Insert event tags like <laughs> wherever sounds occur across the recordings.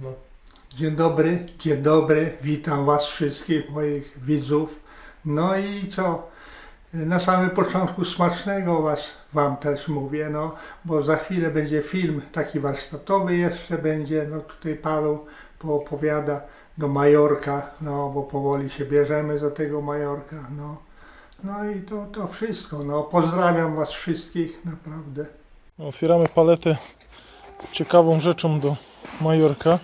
No. Dzień dobry, dzień dobry, witam Was wszystkich moich widzów. No i co? Na samym początku smacznego Was, Wam też mówię, no, bo za chwilę będzie film taki warsztatowy jeszcze będzie, no tutaj Paweł poopowiada do Majorka, no bo powoli się bierzemy za tego Majorka, no. No i to, to wszystko, no pozdrawiam Was wszystkich, naprawdę. Otwieramy paletę z ciekawą rzeczą do Majorka.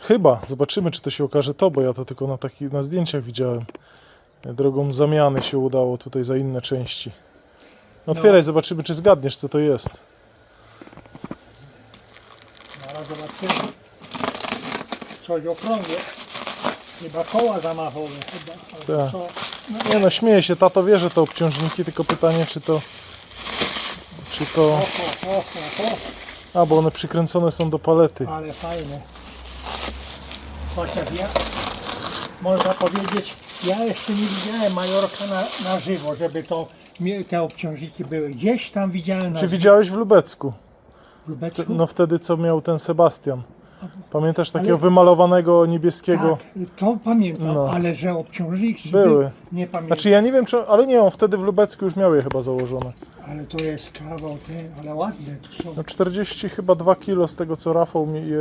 Chyba, zobaczymy czy to się okaże to, bo ja to tylko na, taki, na zdjęciach widziałem. Drogą zamiany się udało tutaj za inne części. Otwieraj, zobaczymy czy zgadniesz co to jest. Zaraz zobaczymy. Coś okrągłe. Chyba koła zamachowe chyba. Tak. co. Nie no, śmieję się, tato wie, że to obciążniki, tylko pytanie czy to... Czy to... Oho, oho, oho, A, bo one przykręcone są do palety. ale fajne. Chociaż ja, można powiedzieć, ja jeszcze nie widziałem Majorka na, na żywo, żeby to mie- te obciążniki były. Gdzieś tam widziałem na Czy widziałeś w Lubecku? w Lubecku. No wtedy co miał ten Sebastian. Pamiętasz takiego Ale- wymalowanego niebieskiego? tak, to pamiętam, No. ale że obciążniki Były. nie pamiętam. Znaczy ja nie wiem czy, ale nie, on wtedy w Lubecku już miał je chyba założone. Ale to jest kawał ten, ale ładne tu są. No 40 chyba 2 kilo z tego co Rafał mi je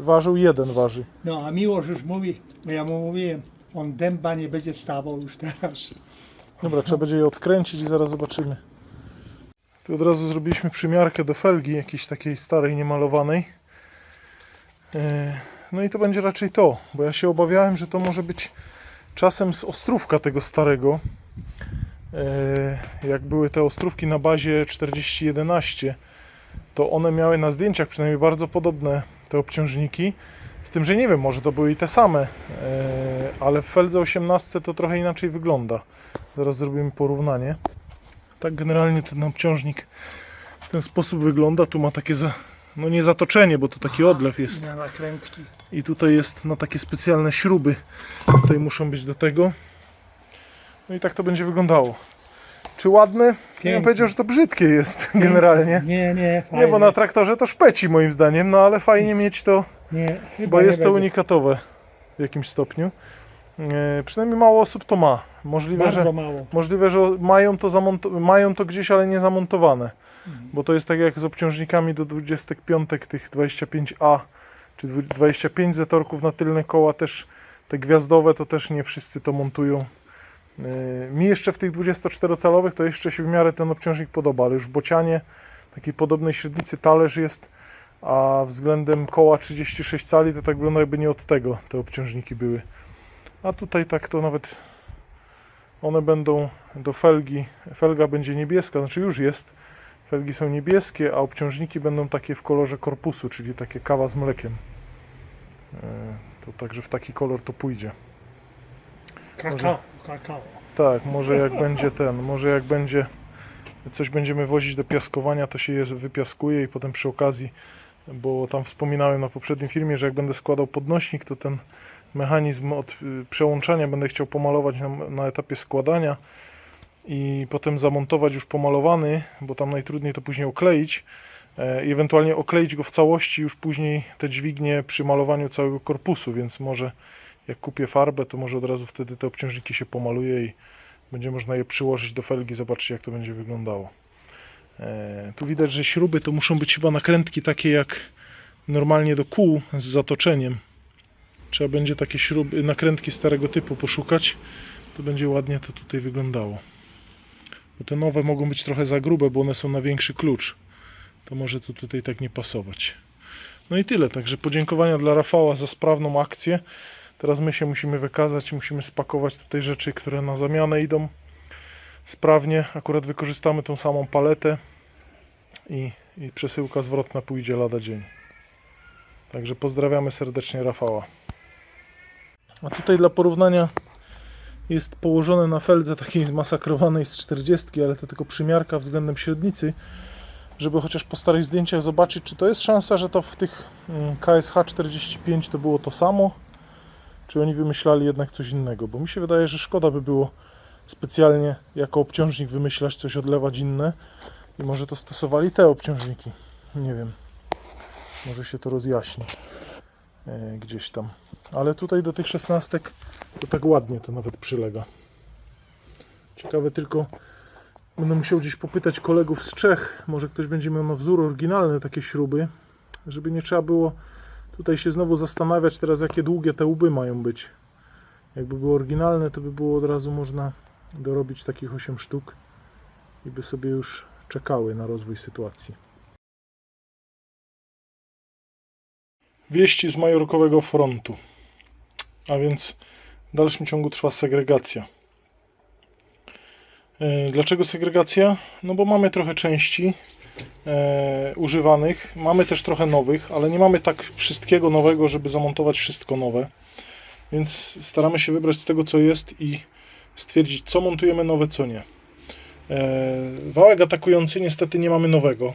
ważył, jeden waży. No a Miłosz już mówi, bo ja mu mówiłem, on dęba nie będzie stawał już teraz. Dobra, trzeba będzie je odkręcić i zaraz zobaczymy. Tu od razu zrobiliśmy przymiarkę do felgi jakiejś takiej starej, niemalowanej. E, No i to będzie raczej to, bo ja się obawiałem, że to może być czasem z ostrówka tego starego. E, Jak były te ostrówki na bazie 4011, to one miały na zdjęciach przynajmniej bardzo podobne te obciążniki. Z tym, że nie wiem, może to były i te same, e, ale w Feldze 18 to trochę inaczej wygląda. Zaraz zrobimy porównanie. Tak generalnie ten obciążnik w ten sposób wygląda. Tu ma takie za, no nie zatoczenie, bo to taki odlew jest. Na nakrętki. I tutaj jest na takie specjalne śruby. Tutaj muszą być do tego. No i tak to będzie wyglądało. Czy ładne? Ja bym powiedział, że to brzydkie jest generalnie. Nie, nie, fajne. Nie, bo na traktorze to szpeci moim zdaniem, no ale fajnie mieć to nie, bo nie jest to będzie. unikatowe w jakimś stopniu. E, przynajmniej mało osób to ma. Możliwe, Bardzo że, mało. możliwe, że mają to, mają to gdzieś, ale nie zamontowane. Mhm. Bo to jest tak jak z obciążnikami do 25 tych 25A czy dwu- 25 zetorków na tylne koła też te gwiazdowe to też nie wszyscy to montują. E, Mi jeszcze w tych 24-calowych to jeszcze się w miarę ten obciążnik podoba, ale już w bocianie takiej podobnej średnicy talerz jest, a względem koła 36 cali to tak wygląda jakby nie od tego te obciążniki były. A tutaj tak to nawet one będą do felgi, felga będzie niebieska, znaczy już jest, felgi są niebieskie, a obciążniki będą takie w kolorze korpusu, czyli takie kawa z mlekiem. E, To także w taki kolor to pójdzie. Kakao, kakao. Tak, może jak będzie ten, może jak będzie coś będziemy wozić do piaskowania, to się je wypiaskuje i potem przy okazji, bo tam wspominałem na poprzednim filmie, że jak będę składał podnośnik, to ten mechanizm od y, przełączania będę chciał pomalować na, na etapie składania i potem zamontować już pomalowany, bo tam najtrudniej to później okleić e, i ewentualnie okleić go w całości już później te dźwignie przy malowaniu całego korpusu, więc może jak kupię farbę, to może od razu wtedy te obciążniki się pomaluje i będzie można je przyłożyć do felgi, zobaczyć jak to będzie wyglądało. E, tu widać, że śruby to muszą być chyba nakrętki takie jak normalnie do kół z zatoczeniem. Trzeba będzie takie śruby, nakrętki starego typu poszukać, to będzie ładnie to tutaj wyglądało. Bo te nowe mogą być trochę za grube, bo one są na większy klucz. To może to tutaj tak nie pasować. No i tyle, także podziękowania dla Rafała za sprawną akcję. Teraz my się musimy wykazać, musimy spakować tutaj rzeczy, które na zamianę idą sprawnie. Akurat wykorzystamy tą samą paletę i, i przesyłka zwrotna pójdzie lada dzień. Także pozdrawiamy serdecznie Rafała. A tutaj dla porównania jest położone na feldze takiej zmasakrowanej z 40, ale to tylko przymiarka względem średnicy, żeby chociaż po starych zdjęciach zobaczyć, czy to jest szansa, że to w tych mm, KSH 45 to było to samo, czy oni wymyślali jednak coś innego, bo mi się wydaje, że szkoda by było specjalnie jako obciążnik wymyślać coś, odlewać inne i może to stosowali te obciążniki. Nie wiem. Może się to rozjaśni. e, gdzieś tam. Ale tutaj do tych szesnastek to tak ładnie to nawet przylega. Ciekawe tylko, będę musiał gdzieś popytać kolegów z Czech, może ktoś będzie miał na wzór oryginalne takie śruby, żeby nie trzeba było tutaj się znowu zastanawiać teraz jakie długie te łby mają być. Jakby były oryginalne, to by było od razu można dorobić takich 8 sztuk i by sobie już czekały na rozwój sytuacji. Wieści z majorkowego frontu. A więc w dalszym ciągu trwa segregacja. E, Dlaczego segregacja? No bo mamy trochę części e, używanych, mamy też trochę nowych, ale nie mamy tak wszystkiego nowego, żeby zamontować wszystko nowe. Więc staramy się wybrać z tego, co jest i stwierdzić, co montujemy nowe, co nie. E, wałek atakujący niestety nie mamy nowego.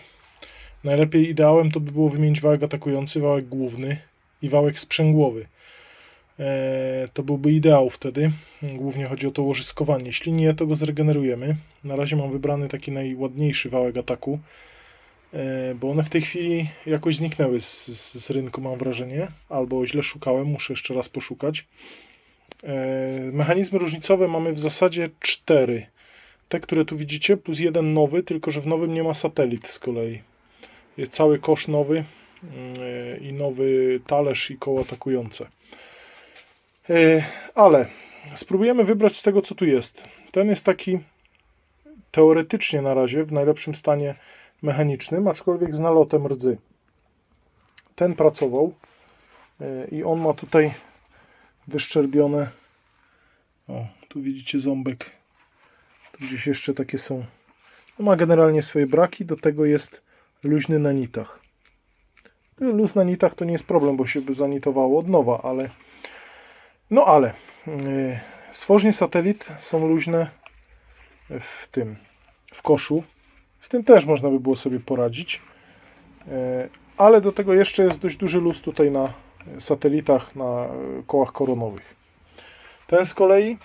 Najlepiej ideałem to by było wymienić wałek atakujący, wałek główny i wałek sprzęgłowy. E, to byłby ideał wtedy. Głównie chodzi o to łożyskowanie. Jeśli nie, to go zregenerujemy. Na razie mam wybrany taki najładniejszy wałek ataku, e, bo one w tej chwili jakoś zniknęły z, z, z rynku, mam wrażenie. Albo źle szukałem, muszę jeszcze raz poszukać. E, Mechanizmy różnicowe mamy w zasadzie cztery. Te, które tu widzicie, plus jeden nowy, tylko że w nowym nie ma satelit z kolei. Jest cały kosz nowy yy, i nowy talerz i koło atakujące. Yy, Ale spróbujemy wybrać z tego, co tu jest. Ten jest taki teoretycznie na razie w najlepszym stanie mechanicznym, aczkolwiek z nalotem rdzy. Ten pracował yy, i on ma tutaj wyszczerbione. O, tu widzicie ząbek. Tu gdzieś jeszcze takie są. No ma generalnie swoje braki, do tego jest luźny na nitach. Luz na nitach to nie jest problem, bo się by zanitowało od nowa, ale no ale yy, stworznie satelit są luźne w tym, w koszu. Z tym też można by było sobie poradzić. Yy, ale do tego jeszcze jest dość duży luz tutaj na satelitach, na kołach koronowych. Ten z kolei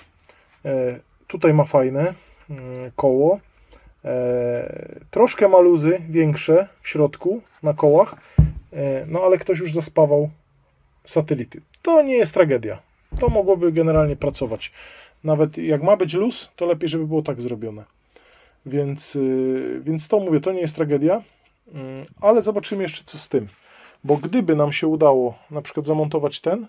yy, tutaj ma fajne koło. Troszkę ma luzy większe w środku na kołach, no ale ktoś już zaspawał satelity. To nie jest tragedia. To mogłoby generalnie pracować. Nawet jak ma być luz, to lepiej, żeby było tak zrobione. Więc, y, więc to mówię, to nie jest tragedia, Mm, ale zobaczymy jeszcze co z tym. Bo gdyby nam się udało na przykład zamontować ten,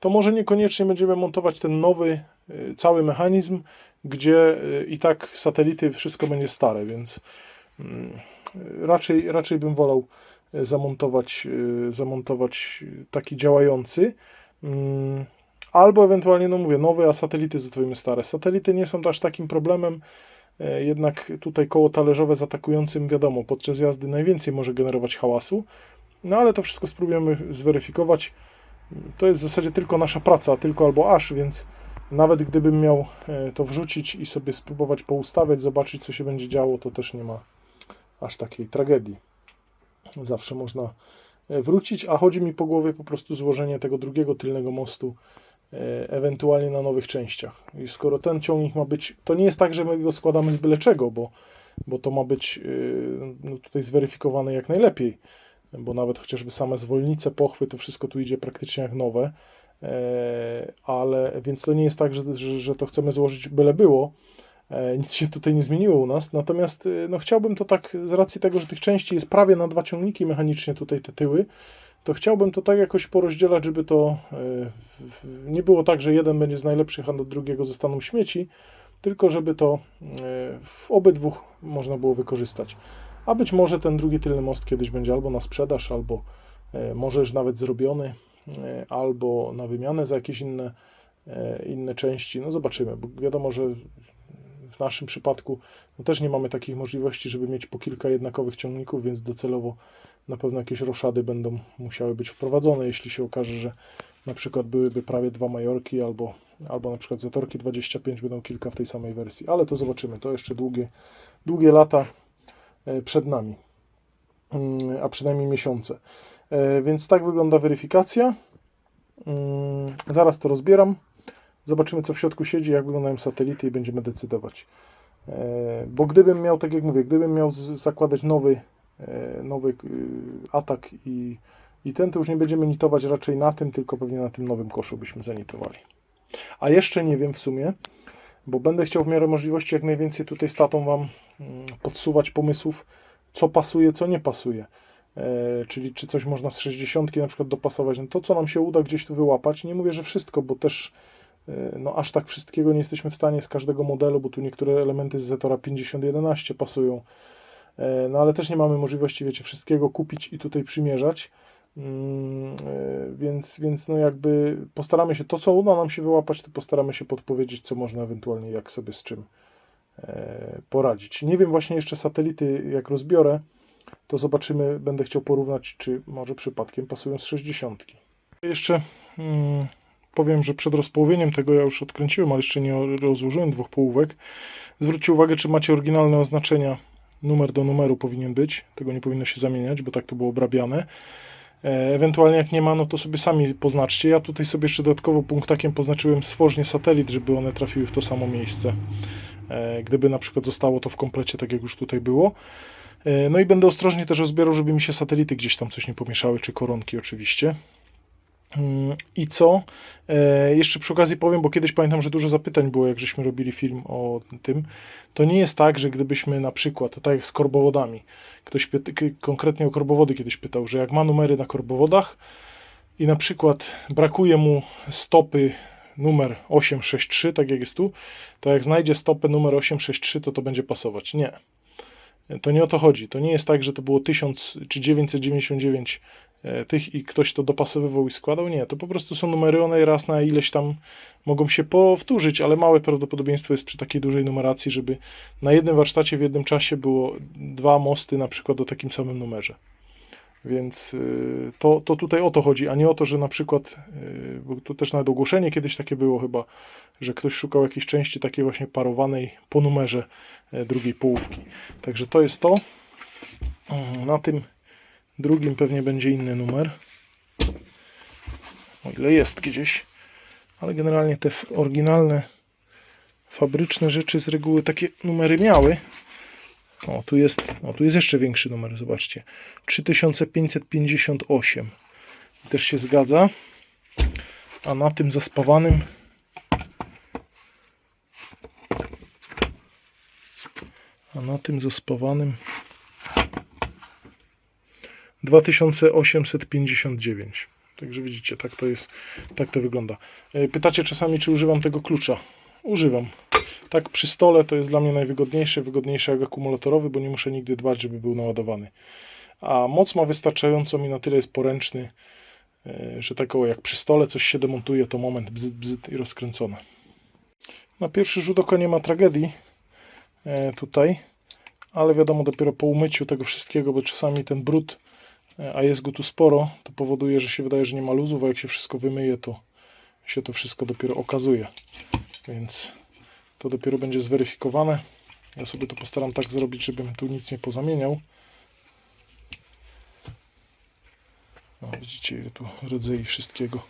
to może niekoniecznie będziemy montować ten nowy y, cały mechanizm, gdzie y, i tak satelity, wszystko będzie stare, więc mm, raczej, raczej bym wolał zamontować, zamontować taki działający. Albo ewentualnie, no mówię, nowy, a satelity zostawimy stare. Satelity nie są aż takim problemem, e, jednak tutaj koło talerzowe z atakującym, wiadomo, podczas jazdy najwięcej może generować hałasu, no ale to wszystko spróbujemy zweryfikować. To jest w zasadzie tylko nasza praca, tylko albo aż, więc nawet gdybym miał e, to wrzucić i sobie spróbować poustawiać, zobaczyć co się będzie działo, to też nie ma aż takiej tragedii. Zawsze można e, wrócić, a chodzi mi po głowie po prostu złożenie tego drugiego tylnego mostu, ewentualnie na nowych częściach. I skoro ten ciągnik ma być, to nie jest tak, że my go składamy z byle czego, bo, bo to ma być e, no tutaj zweryfikowane jak najlepiej, bo nawet chociażby same zwolnice, pochwy, to wszystko tu idzie praktycznie jak nowe. E, ale więc to nie jest tak, że, że, że to chcemy złożyć byle było. E, Nic się tutaj nie zmieniło u nas. Natomiast e, no, chciałbym to tak, z racji tego, że tych części jest prawie na dwa ciągniki mechanicznie tutaj te tyły, to chciałbym to tak jakoś porozdzielać, żeby to e, nie było tak, że jeden będzie z najlepszych, a do drugiego zostaną śmieci, tylko żeby to e, w obydwu można było wykorzystać. A być może ten drugi tylny most kiedyś będzie albo na sprzedaż, albo e, może już nawet zrobiony, albo na wymianę za jakieś inne, inne części. No zobaczymy, bo wiadomo, że w naszym przypadku no też nie mamy takich możliwości, żeby mieć po kilka jednakowych ciągników, więc docelowo na pewno jakieś roszady będą musiały być wprowadzone, jeśli się okaże, że na przykład byłyby prawie dwa Majorki albo, albo na przykład Zetorki 25 będą kilka w tej samej wersji, ale to zobaczymy, to jeszcze długie, długie lata e, przed nami, Mm, a przynajmniej miesiące. E, Więc tak wygląda weryfikacja. Mm, Zaraz to rozbieram. Zobaczymy, co w środku siedzi, jak wyglądają satelity i będziemy decydować. E, Bo gdybym miał, tak jak mówię, gdybym miał zakładać nowy, e, nowy y, atak i I ten to już nie będziemy nitować raczej na tym, tylko pewnie na tym nowym koszu byśmy zanitowali. A jeszcze nie wiem w sumie, bo będę chciał w miarę możliwości jak najwięcej tutaj z tatą Wam mm, podsuwać pomysłów, co pasuje, co nie pasuje. E, czyli czy coś można z 60 na przykład dopasować. No to, co nam się uda gdzieś tu wyłapać, nie mówię, że wszystko, bo też e, no aż tak wszystkiego nie jesteśmy w stanie z każdego modelu, bo tu niektóre elementy z Zetora 5011 pasują. E, No ale też nie mamy możliwości, wiecie, wszystkiego kupić i tutaj przymierzać. Mm, e, Więc, więc no jakby postaramy się, to co uda nam się wyłapać, to postaramy się podpowiedzieć, co można ewentualnie, jak sobie z czym e, poradzić. Nie wiem właśnie jeszcze satelity, jak rozbiorę, to zobaczymy, będę chciał porównać, czy może przypadkiem pasują z 60. Jeszcze mm, powiem, że przed rozpołowieniem tego ja już odkręciłem, ale jeszcze nie rozłożyłem dwóch połówek. Zwróćcie uwagę, czy macie oryginalne oznaczenia. Numer do numeru powinien być. Tego nie powinno się zamieniać, bo tak to było obrabiane. E, Ewentualnie jak nie ma, no to sobie sami poznaczcie. Ja tutaj sobie jeszcze dodatkowo punktakiem poznaczyłem stworznie satelit, żeby one trafiły w to samo miejsce. E, Gdyby na przykład zostało to w komplecie, tak jak już tutaj było. E, No i będę ostrożnie też rozbierał, żeby mi się satelity gdzieś tam coś nie pomieszały, czy koronki oczywiście. Mm, I co? E, jeszcze przy okazji powiem, bo kiedyś pamiętam, że dużo zapytań było, jak żeśmy robili film o tym. To nie jest tak, że gdybyśmy na przykład, to tak jak z korbowodami, ktoś konkretnie o korbowody kiedyś pytał, że jak ma numery na korbowodach i na przykład brakuje mu stopy numer 863, tak jak jest tu, to jak znajdzie stopę numer 863, to to będzie pasować. Nie. To nie o to chodzi. To nie jest tak, że to było 1000 czy 999 e, tych i ktoś to dopasowywał i składał. Nie, to po prostu są numery, one raz na ileś tam mogą się powtórzyć, ale małe prawdopodobieństwo jest przy takiej dużej numeracji, żeby na jednym warsztacie w jednym czasie było dwa mosty na przykład o takim samym numerze. Więc y, to, to tutaj o to chodzi, a nie o to, że na przykład, y, bo tu też nawet ogłoszenie kiedyś takie było chyba, że ktoś szukał jakiejś części takiej właśnie parowanej po numerze e, drugiej połówki. Także to jest to. Mm, Na tym drugim pewnie będzie inny numer. O ile jest gdzieś. Ale generalnie te oryginalne fabryczne rzeczy z reguły takie numery miały. O, tu jest, o, tu jest jeszcze większy numer, zobaczcie. 3558. Też się zgadza. A na tym zaspawanym a na tym zaspawanym 2859. Także widzicie, tak to jest, tak to wygląda. E, Pytacie czasami, czy używam tego klucza. Używam. Tak przy stole to jest dla mnie najwygodniejsze, wygodniejsze jak akumulatorowy, bo nie muszę nigdy dbać, żeby był naładowany. A moc ma wystarczającą i na tyle jest poręczny, e, że tak o, jak przy stole coś się demontuje, to moment bzyt, bzyt i rozkręcone. Na pierwszy rzut oka nie ma tragedii e, tutaj, ale wiadomo, dopiero po umyciu tego wszystkiego, bo czasami ten brud, a jest go tu sporo, to powoduje, że się wydaje, że nie ma luzów, a jak się wszystko wymyje, to się to wszystko dopiero okazuje. Więc to dopiero będzie zweryfikowane. Ja sobie to postaram tak zrobić, żebym tu nic nie pozamieniał. No, widzicie, ile tu rdzei wszystkiego.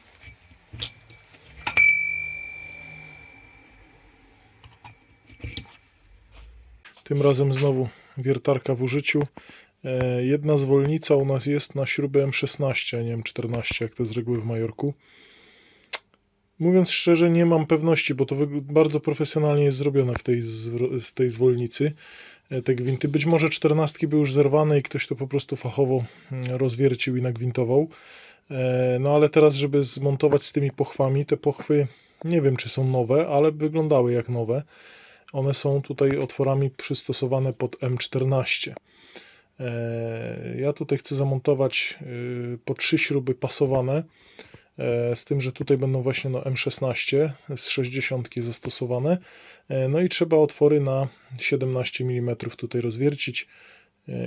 Tym razem znowu wiertarka w użyciu. E, Jedna zwolnica u nas jest na śrubę M16, a nie M14, jak to z reguły w Majorku. Mówiąc szczerze, nie mam pewności, bo to bardzo profesjonalnie jest zrobione w tej, z tej zwolnicy. e, Te gwinty. Być może czternastki były już zerwane i ktoś to po prostu fachowo mm, rozwiercił i nagwintował. E, No ale teraz, żeby zmontować z tymi pochwami, te pochwy nie wiem, czy są nowe, ale wyglądały jak nowe. One są tutaj otworami przystosowane pod M14. E, Ja tutaj chcę zamontować y, po trzy śruby pasowane, e, z tym, że tutaj będą właśnie no M16 z 60 zastosowane. E, No i trzeba otwory na 17 mm tutaj rozwiercić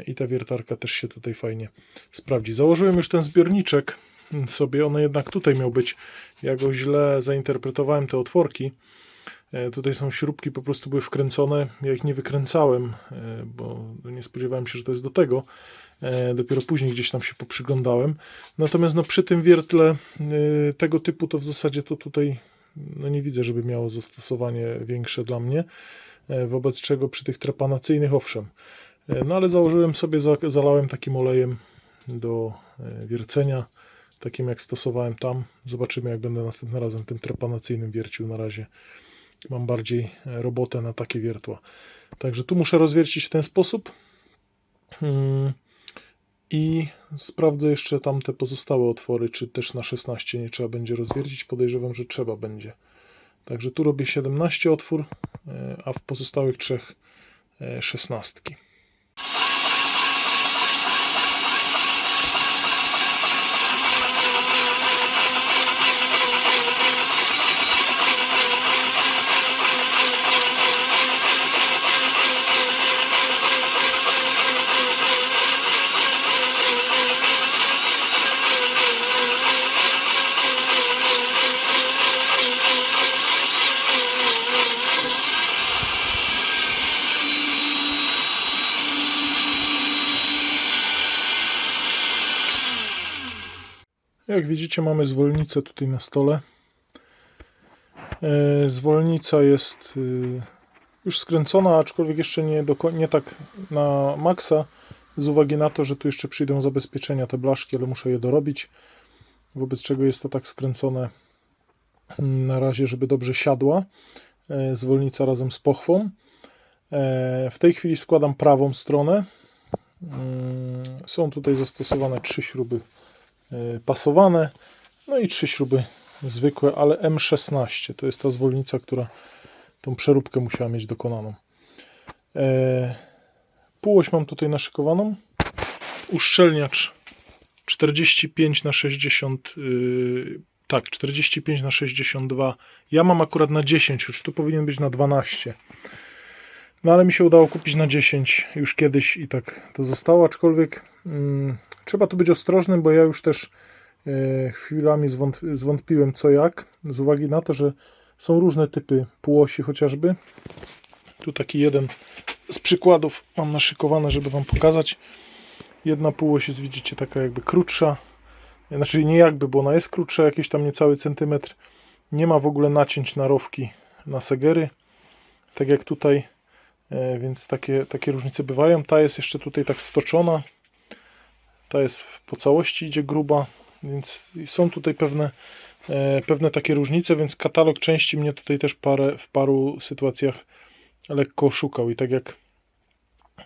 i ta wiertarka też się tutaj fajnie sprawdzi. Założyłem już ten zbiorniczek sobie, on jednak tutaj miał być. Ja go źle zainterpretowałem, te otworki. E, Tutaj są śrubki, po prostu były wkręcone. Ja ich nie wykręcałem, e, bo nie spodziewałem się, że to jest do tego. E, Dopiero później gdzieś tam się poprzyglądałem. Natomiast no, przy tym wiertle tego typu to w zasadzie to tutaj no, nie widzę, żeby miało zastosowanie większe dla mnie. Wobec czego przy tych trepanacyjnych owszem. No ale założyłem sobie, za- zalałem takim olejem do wiercenia, takim jak stosowałem tam. Zobaczymy, jak będę następnym razem tym trepanacyjnym wiercił. Na razie mam bardziej e, robotę na takie wiertła. Także tu muszę rozwiercić w ten sposób. Hmm. I sprawdzę jeszcze tam te pozostałe otwory, czy też na 16 nie trzeba będzie rozwiercić. Podejrzewam, że trzeba będzie. Także tu robię 17 otwór, e, a w pozostałych trzech e, 16. Jak widzicie, mamy zwolnicę tutaj na stole. E, Zwolnica jest y, już skręcona, aczkolwiek jeszcze nie, doko- nie tak na maksa, z uwagi na to, że tu jeszcze przyjdą zabezpieczenia, te blaszki, ale muszę je dorobić. Wobec czego jest to tak skręcone mm, na razie, żeby dobrze siadła. E, Zwolnica razem z pochwą. E, W tej chwili składam prawą stronę. Mm, Są tutaj zastosowane trzy śruby pasowane, no i trzy śruby zwykłe, ale M16 to jest ta zwolnica, która tą przeróbkę musiała mieć dokonaną. E, Półoś mam tutaj naszykowaną. Uszczelniacz 45 na 60 y, tak, 45 na 62. Ja mam akurat na 10, choć tu powinien być na 12. No ale mi się udało kupić na 10 już kiedyś i tak to zostało, aczkolwiek mm, trzeba tu być ostrożnym, bo ja już też e, chwilami zwąt- zwątpiłem co jak, z uwagi na to, że są różne typy półosi chociażby. Tu taki jeden z przykładów mam naszykowane, żeby Wam pokazać. Jedna półoś jest, widzicie, taka jakby krótsza. Znaczy nie jakby, bo ona jest krótsza, jakiś tam niecały centymetr. Nie ma w ogóle nacięć na rowki na segery. Tak jak tutaj więc takie, takie różnice bywają. Ta jest jeszcze tutaj tak stoczona. Ta jest po całości idzie gruba, więc są tutaj pewne, e, pewne takie różnice, więc katalog części mnie tutaj też parę, w paru sytuacjach lekko szukał i tak jak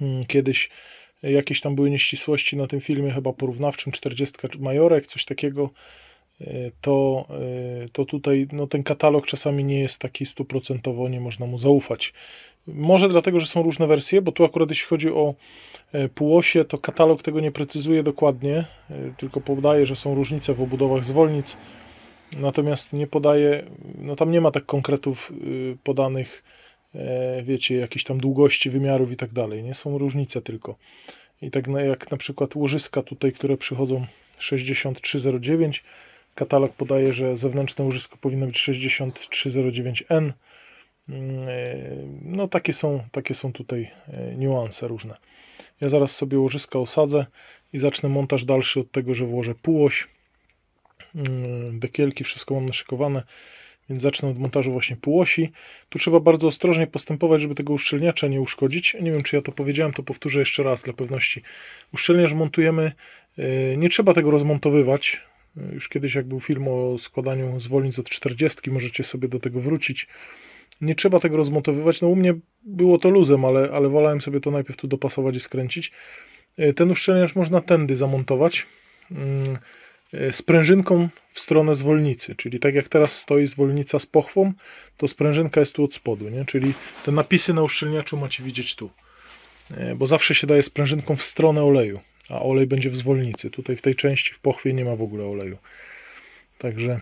mm, kiedyś jakieś tam były nieścisłości na tym filmie chyba porównawczym 40 Majorek, coś takiego e, to, e, to tutaj no, ten katalog czasami nie jest taki stuprocentowo, nie można mu zaufać. Może dlatego, że są różne wersje, bo tu akurat jeśli chodzi o e, półosie, to katalog tego nie precyzuje dokładnie, e, tylko podaje, że są różnice w obudowach zwolnic. Natomiast nie podaje, no tam nie ma tak konkretów y, podanych, e, wiecie, jakiejś tam długości wymiarów i tak dalej. Nie są różnice tylko. I tak jak na przykład łożyska tutaj, które przychodzą 6309, katalog podaje, że zewnętrzne łożysko powinno być 6309N. Mm, e, No takie są, takie są tutaj e, niuanse różne. Ja zaraz sobie łożyska osadzę i zacznę montaż dalszy od tego, że włożę półoś, mm, dekielki, wszystko mam naszykowane, więc zacznę od montażu właśnie półosi. Tu trzeba bardzo ostrożnie postępować, żeby tego uszczelniacza nie uszkodzić. Nie wiem, czy ja to powiedziałem, to powtórzę jeszcze raz dla pewności. Uszczelniacz montujemy, e, nie trzeba tego rozmontowywać. Już kiedyś jak był film o składaniu zwolnic od 40, możecie sobie do tego wrócić. Nie trzeba tego rozmontowywać. No u mnie było to luzem, ale, ale wolałem sobie to najpierw tu dopasować i skręcić. E, Ten uszczelniacz można tędy zamontować mm, e, sprężynką w stronę zwolnicy, czyli tak jak teraz stoi zwolnica z pochwą, to sprężynka jest tu od spodu, nie? czyli te napisy na uszczelniaczu macie widzieć tu, E, bo zawsze się daje sprężynką w stronę oleju, a olej będzie w zwolnicy. Tutaj w tej części w pochwie nie ma w ogóle oleju. Także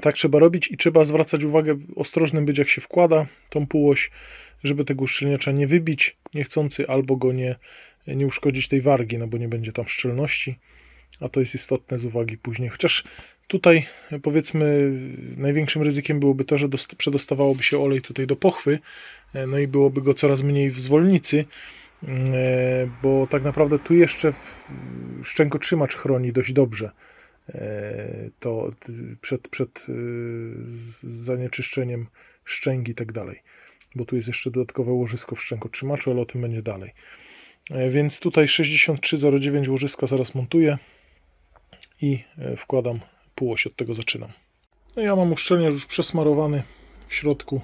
tak trzeba robić i trzeba zwracać uwagę, ostrożnym być jak się wkłada tą półoś, żeby tego uszczelniacza nie wybić niechcący albo go nie, nie uszkodzić tej wargi, no bo nie będzie tam szczelności, a to jest istotne z uwagi później. Chociaż tutaj powiedzmy największym ryzykiem byłoby to, że dost- przedostawałoby się olej tutaj do pochwy, e, no i byłoby go coraz mniej w zwolnicy, mm, e, bo tak naprawdę tu jeszcze szczękotrzymacz chroni dość dobrze to t- przed, przed e, zanieczyszczeniem szczęki i tak dalej. Bo tu jest jeszcze dodatkowe łożysko w szczękotrzymaczu, ale o tym będzie dalej. E, Więc tutaj 6309 łożyska zaraz montuję i e, wkładam półoś, od tego zaczynam. No ja mam uszczelniacz już przesmarowany w środku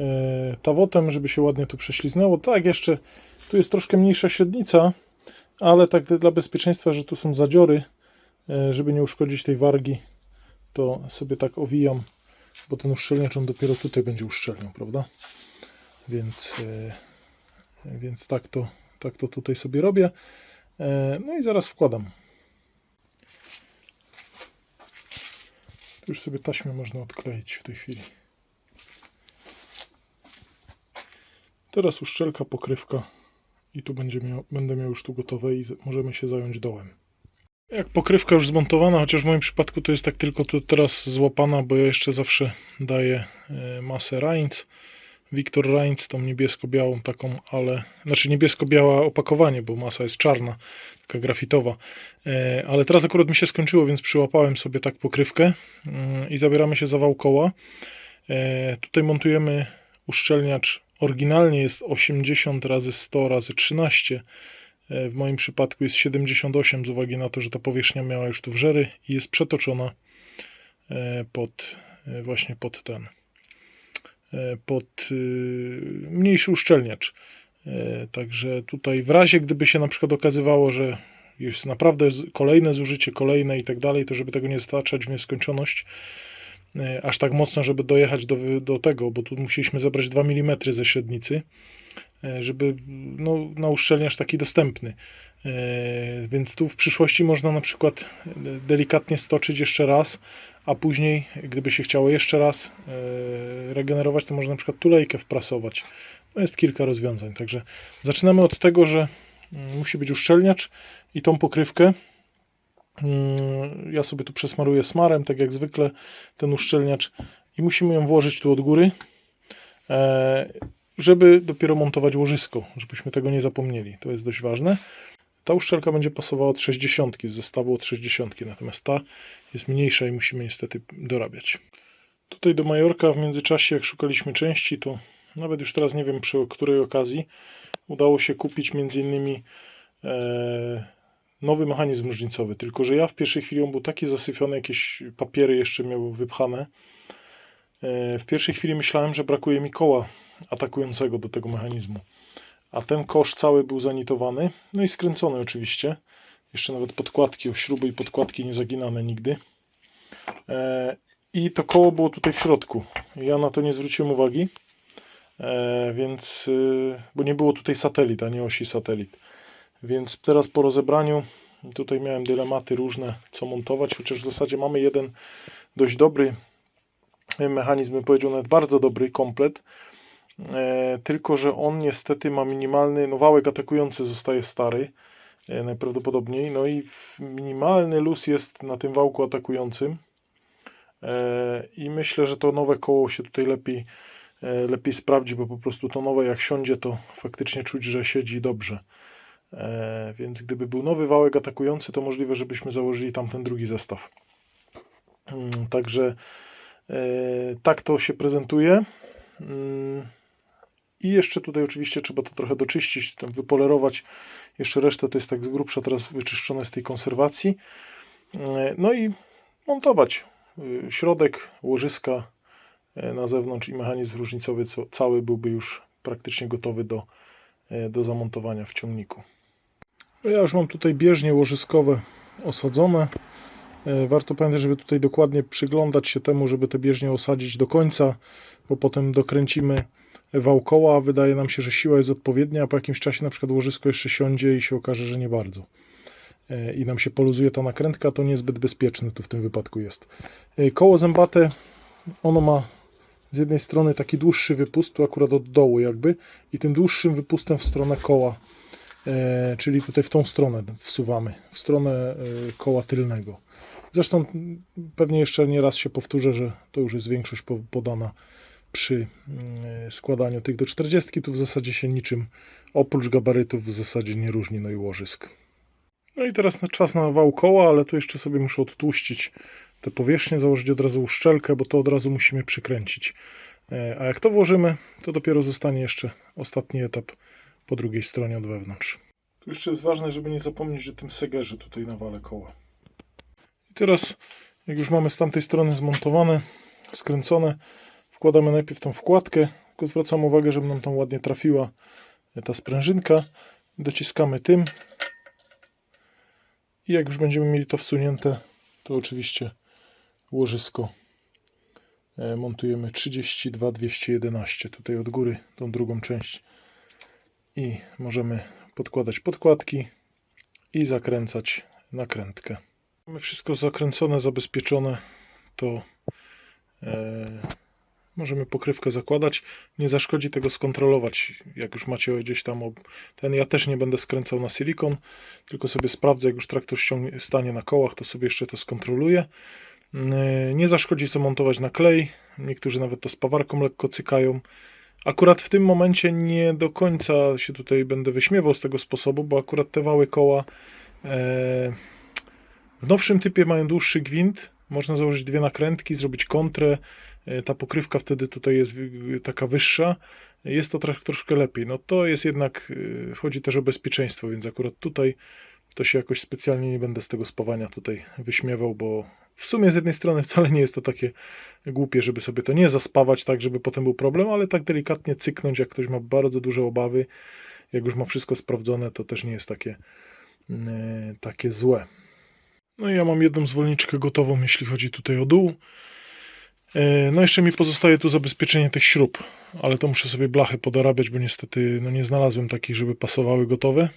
e, tawotem, żeby się ładnie tu prześliznęło. Tak, jeszcze tu jest troszkę mniejsza średnica, ale tak dla bezpieczeństwa, że tu są zadziory, e, żeby nie uszkodzić tej wargi, to sobie tak owijam, bo ten uszczelniacz on dopiero tutaj będzie uszczelniał, prawda? Więc, e, więc tak, to, tak to tutaj sobie robię. E, No i zaraz wkładam. Tu już sobie taśmę można odkleić w tej chwili. Teraz uszczelka, pokrywka i tu będzie miał, będę miał już tu gotowe i możemy się zająć dołem. Jak pokrywka już zmontowana, chociaż w moim przypadku to jest tak tylko tu teraz złapana, bo ja jeszcze zawsze daję e, masę Rainz. Wiktor Rainz, tą niebiesko-białą taką, ale, znaczy niebiesko-biała opakowanie, bo masa jest czarna, taka grafitowa. E, Ale teraz akurat mi się skończyło, więc przyłapałem sobie tak pokrywkę mm, i zabieramy się za wał koła. E, Tutaj montujemy uszczelniacz. Oryginalnie jest 80 razy 100 razy 13. E, W moim przypadku jest 78 z uwagi na to, że ta powierzchnia miała już tu wrzery i jest przetoczona e, pod e, właśnie pod ten pod y, mniejszy uszczelniacz. Także tutaj w razie gdyby się na przykład okazywało, że jest naprawdę kolejne zużycie, kolejne i tak dalej, to żeby tego nie staczać w nieskończoność aż tak mocno, żeby dojechać do, do tego, bo tu musieliśmy zebrać 2 mm ze średnicy, żeby no, na uszczelniacz taki dostępny. E, Więc tu w przyszłości można na przykład e, delikatnie stoczyć jeszcze raz, a później, gdyby się chciało jeszcze raz e, regenerować, to można na przykład tulejkę wprasować. No jest kilka rozwiązań. Także zaczynamy od tego, że mm, musi być uszczelniacz i tą pokrywkę mm, ja sobie tu przesmaruję smarem, tak jak zwykle ten uszczelniacz i musimy ją włożyć tu od góry, e, żeby dopiero montować łożysko, żebyśmy tego nie zapomnieli. To jest dość ważne. Ta uszczelka będzie pasowała od 60 z zestawu od 60, natomiast ta jest mniejsza i musimy niestety dorabiać. Tutaj do Majorka w międzyczasie, jak szukaliśmy części, to nawet już teraz nie wiem przy której okazji udało się kupić między innymi e, nowy mechanizm różnicowy, tylko że ja w pierwszej chwili on był taki zasyfiony, jakieś papiery jeszcze miał wypchane. E, W pierwszej chwili myślałem, że brakuje mi koła atakującego do tego mechanizmu. A ten kosz cały był zanitowany, no i skręcony oczywiście. Jeszcze nawet podkładki, śruby i podkładki nie zaginane nigdy. E, I to koło było tutaj w środku. Ja na to nie zwróciłem uwagi, e, więc, y, bo nie było tutaj satelit, a nie osi satelit. Więc teraz po rozebraniu tutaj miałem dylematy różne, co montować, chociaż w zasadzie mamy jeden dość dobry mechanizm, bym powiedział nawet bardzo dobry komplet, e, tylko że on niestety ma minimalny, no wałek atakujący zostaje stary e, najprawdopodobniej, no i minimalny luz jest na tym wałku atakującym e, i myślę, że to nowe koło się tutaj lepiej, e, lepiej sprawdzi, bo po prostu to nowe jak siądzie, to faktycznie czuć, że siedzi dobrze. E, więc gdyby był nowy wałek atakujący, to możliwe, żebyśmy założyli tam ten drugi zestaw. Mm, Także e, tak to się prezentuje. I jeszcze tutaj oczywiście trzeba to trochę doczyścić, tam wypolerować. Jeszcze resztę to jest tak z grubsza teraz wyczyszczone z tej konserwacji. E, No i montować y, środek, łożyska e, na zewnątrz i mechanizm różnicowy co, cały byłby już praktycznie gotowy do, e, do zamontowania w ciągniku. No Ja już mam tutaj bieżnie łożyskowe osadzone. E, Warto pamiętać, żeby tutaj dokładnie przyglądać się temu, żeby te bieżnie osadzić do końca, bo potem dokręcimy wał koła, a wydaje nam się, że siła jest odpowiednia, a po jakimś czasie na przykład łożysko jeszcze siądzie i się okaże, że nie bardzo. E, I nam się poluzuje ta nakrętka, to niezbyt bezpieczne tu w tym wypadku jest. E, Koło zębate, ono ma z jednej strony taki dłuższy wypust, tu akurat od dołu jakby, i tym dłuższym wypustem w stronę koła E, czyli tutaj w tą stronę wsuwamy, w stronę koła tylnego. Zresztą pewnie jeszcze nie raz się powtórzę, że to już jest większość po- podana przy mm, składaniu tych do 40. Tu w zasadzie się niczym oprócz gabarytów w zasadzie nie różni, no i łożysk. No i teraz czas na wał koła, ale tu jeszcze sobie muszę odtłuścić te powierzchnie, założyć od razu uszczelkę, bo to od razu musimy przykręcić. E, A jak to włożymy, to dopiero zostanie jeszcze ostatni etap po drugiej stronie od wewnątrz. Tu jeszcze jest ważne, żeby nie zapomnieć o tym segerze tutaj na wale koła. I teraz, jak już mamy z tamtej strony zmontowane, skręcone, wkładamy najpierw tą wkładkę, tylko zwracam uwagę, żeby nam tam ładnie trafiła ta sprężynka. Dociskamy tym. I jak już będziemy mieli to wsunięte, to oczywiście łożysko e, montujemy 32 211 tutaj od góry tą drugą część i możemy podkładać podkładki i zakręcać nakrętkę. Mamy wszystko zakręcone, zabezpieczone, to e, możemy pokrywkę zakładać. Nie zaszkodzi tego skontrolować, jak już macie gdzieś tam ob- ten. Ja też nie będę skręcał na silikon, tylko sobie sprawdzę, jak już traktor ściągnie, stanie na kołach, to sobie jeszcze to skontroluję. Yy, Nie zaszkodzi zamontować na klej. Niektórzy nawet to spawarką lekko cykają. Akurat w tym momencie nie do końca się tutaj będę wyśmiewał z tego sposobu, bo akurat te wały koła e, w nowszym typie mają dłuższy gwint. Można założyć dwie nakrętki, zrobić kontrę. E, Ta pokrywka wtedy tutaj jest taka wyższa. Jest to troszkę lepiej. No to jest jednak, e, chodzi też o bezpieczeństwo, więc akurat tutaj to się jakoś specjalnie nie będę z tego spawania tutaj wyśmiewał, bo w sumie z jednej strony wcale nie jest to takie głupie, żeby sobie to nie zaspawać tak, żeby potem był problem, ale tak delikatnie cyknąć, jak ktoś ma bardzo duże obawy, jak już ma wszystko sprawdzone, to też nie jest takie, e, takie złe. No i ja mam jedną zwolniczkę gotową, jeśli chodzi tutaj o dół. E, No jeszcze mi pozostaje tu zabezpieczenie tych śrub, ale to muszę sobie blachy podorabiać, bo niestety no nie znalazłem takich, żeby pasowały gotowe.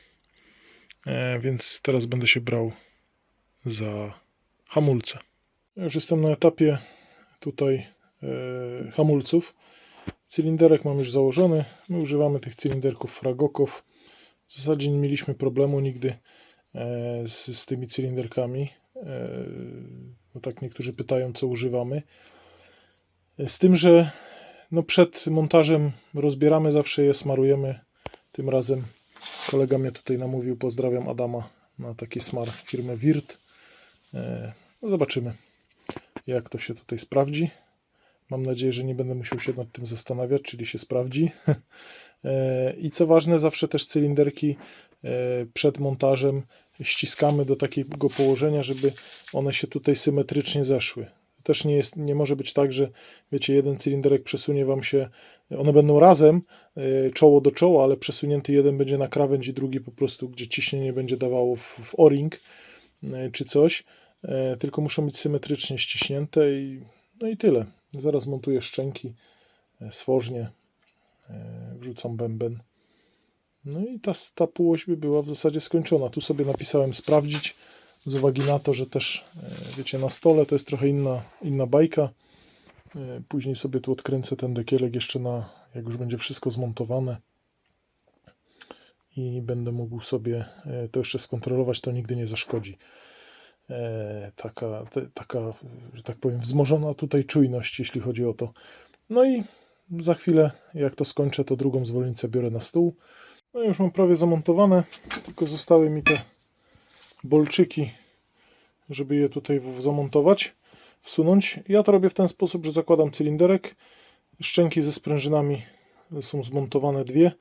E, Więc teraz będę się brał za hamulce. Ja już jestem na etapie tutaj e, hamulców. Cylinderek mam już założony. My używamy tych cylinderków Fragokow. W zasadzie nie mieliśmy problemu nigdy z, z tymi cylinderkami. No tak niektórzy pytają, co używamy. Z tym, że no przed montażem rozbieramy zawsze je, smarujemy. Tym razem kolega mnie tutaj namówił, pozdrawiam Adama, na taki smar firmy Wirt. E, No zobaczymy, jak to się tutaj sprawdzi. Mam nadzieję, że nie będę musiał się nad tym zastanawiać, czyli się sprawdzi. <laughs> E, I co ważne, zawsze też cylinderki e, przed montażem ściskamy do takiego położenia, żeby one się tutaj symetrycznie zeszły. Też nie, jest, nie może być tak, że wiecie, jeden cylinderek przesunie wam się, one będą razem, e, czoło do czoła, ale przesunięty jeden będzie na krawędź i drugi po prostu, gdzie ciśnienie będzie dawało w, w o-ring e, czy coś, e, tylko muszą być symetrycznie ściśnięte i no i tyle. Zaraz montuję szczęki, e, swożnie, e, wrzucam bęben. No i ta, ta półoś by była w zasadzie skończona. Tu sobie napisałem sprawdzić, z uwagi na to, że też, e, wiecie, na stole to jest trochę inna, inna bajka. E, Później sobie tu odkręcę ten dekielek jeszcze na, jak już będzie wszystko zmontowane i będę mógł sobie e, to jeszcze skontrolować, to nigdy nie zaszkodzi. Taka, taka, że tak powiem, wzmożona tutaj czujność, jeśli chodzi o to. No i za chwilę, jak to skończę, to drugą zwolnicę biorę na stół. No już mam prawie zamontowane, tylko zostały mi te bolczyki, żeby je tutaj zamontować, wsunąć. Ja to robię w ten sposób, że zakładam cylinderek, szczęki ze sprężynami są zmontowane dwie.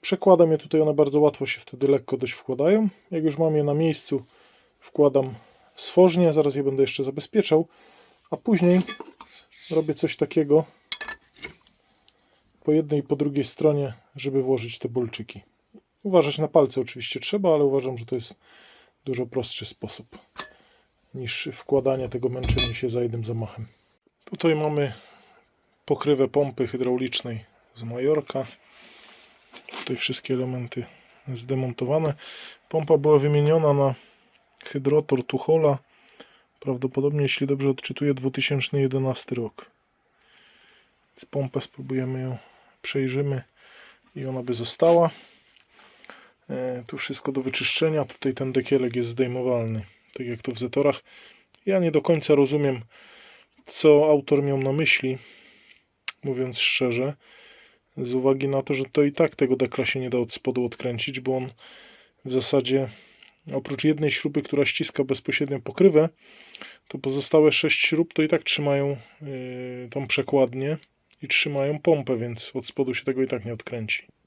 Przekładam je tutaj, one bardzo łatwo się wtedy lekko dość wkładają. Jak już mam je na miejscu, wkładam swożnie, zaraz je będę jeszcze zabezpieczał, a później robię coś takiego po jednej i po drugiej stronie, żeby włożyć te bolczyki. Uważać na palce oczywiście trzeba, ale uważam, że to jest dużo prostszy sposób niż wkładanie tego męczenia się za jednym zamachem. Tutaj mamy pokrywę pompy hydraulicznej z Majorka. Tutaj wszystkie elementy zdemontowane. Pompa była wymieniona na hydrotor Tuchola. Prawdopodobnie, jeśli dobrze odczytuję, 2011 rok. Pompę spróbujemy ją, przejrzymy i ona by została. E, tu wszystko do wyczyszczenia. Tutaj ten dekielek jest zdejmowalny, tak jak to w Zetorach. Ja nie do końca rozumiem, co autor miał na myśli, mówiąc szczerze, z uwagi na to, że to i tak tego dekla się nie da od spodu odkręcić, bo on w zasadzie oprócz jednej śruby, która ściska bezpośrednio pokrywę, to pozostałe sześć śrub to i tak trzymają yy, tą przekładnię i trzymają pompę, więc od spodu się tego i tak nie odkręci.